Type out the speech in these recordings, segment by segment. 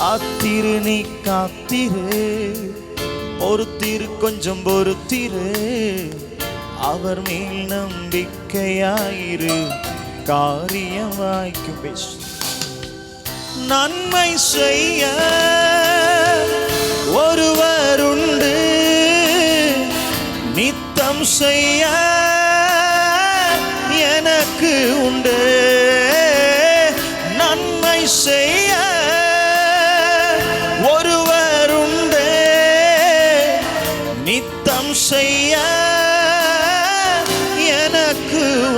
காத்திரு நீ காத்திரு. பொறுத்திரு கொஞ்சம் பொறுத்திரு. அவர் மேல் நம்பிக்கையாயிரு. காரியம் வாய்க்கும் பேசு. நன்மை செய்ய ஒருவருண்டு நித்தம் செய்ய எனக்கு உண்டு. நன்மை செய்ய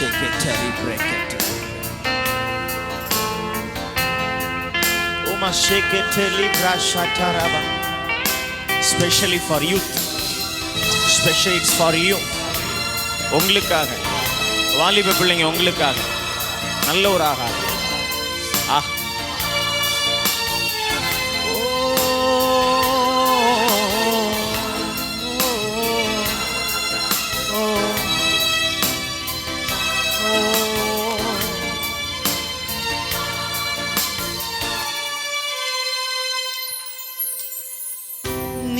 Shake it till he break it. Uma shake it till sheketeli brashataraba. Especially for youth. Especially it's for you. உங்களுக்காக வாலிப பிள்ளைங்க உங்களுக்காக நல்ல ஒரு ஆகாரம் ஆஹ்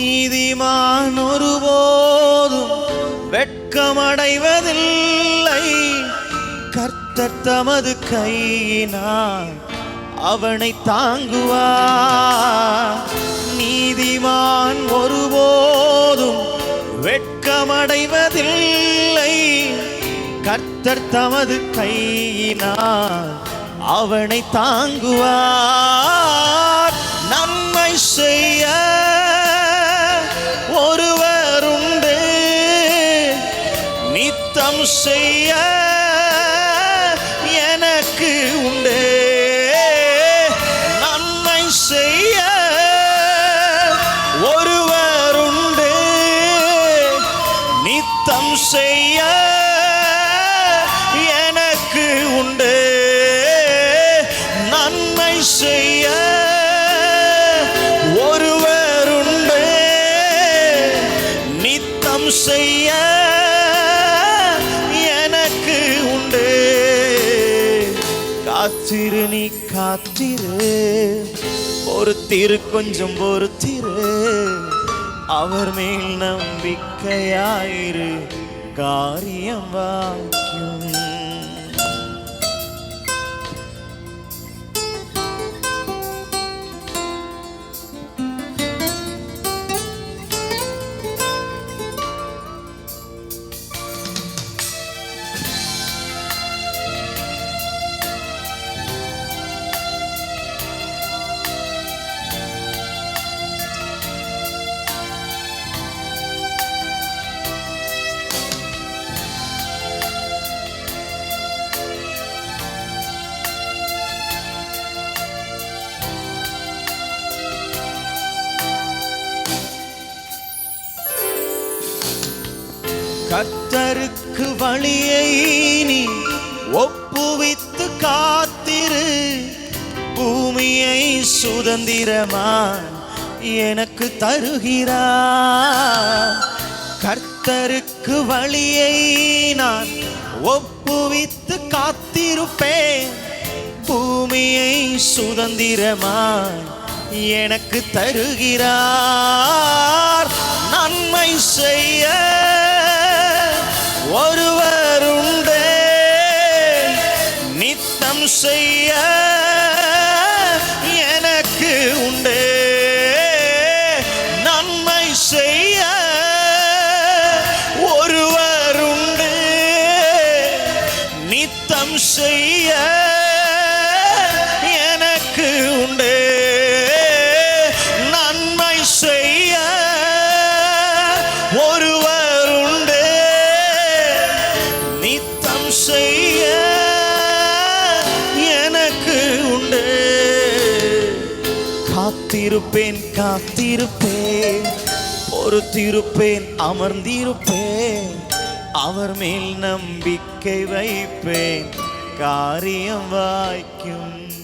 நீதிமான் ஒருபோதும் வெட்கமடைவதில்லை. கர்த்தர் தமது கையினால் அவனை தாங்குவார். நீதிமான் ஒருபோதும் வெட்கமடைவதில்லை. கர்த்தர் தமது கையினால் அவனை தாங்குவார். நித்தம் செய்ய எனக்கு உண்டு. நன்மை செய்ய ஒருவர் உண்டு. நித்தம் செய்ய எனக்கு உண்டு. நன்மை செய்ய ஒருவர் உண்டு. நித்தம் செய்ய காத்திரு நீ காத்திரு. பொறுத்திரு கொஞ்சம் பொறுத்திரு. அவர் மேல் நம்பிக்கையாயிரு. காரியம் வாக்கியம் கத்தருக்கு வழியை நீ ஒப்புவித்து காத்திரு. பூமியை சுதந்திரமா எனக்கு தருகிறார் கர்த்தருக்கு வழியை நான் ஒப்புவித்து காத்திருப்பேன். பூமியை சுதந்திரமா எனக்கு தருகிறார். நன்மை செய்ய ஒருவருண்டே நித்தம் செய்ய எனக்கு உண்டே. நன்மை செய்ய பொறுத்திருப்பேன் காத்திருப்பேன். பொறுத்திருப்பேன் அமர்ந்திருப்பேன். அவர் மேல் நம்பிக்கை வைப்பேன். காரியம் வாய்க்கும்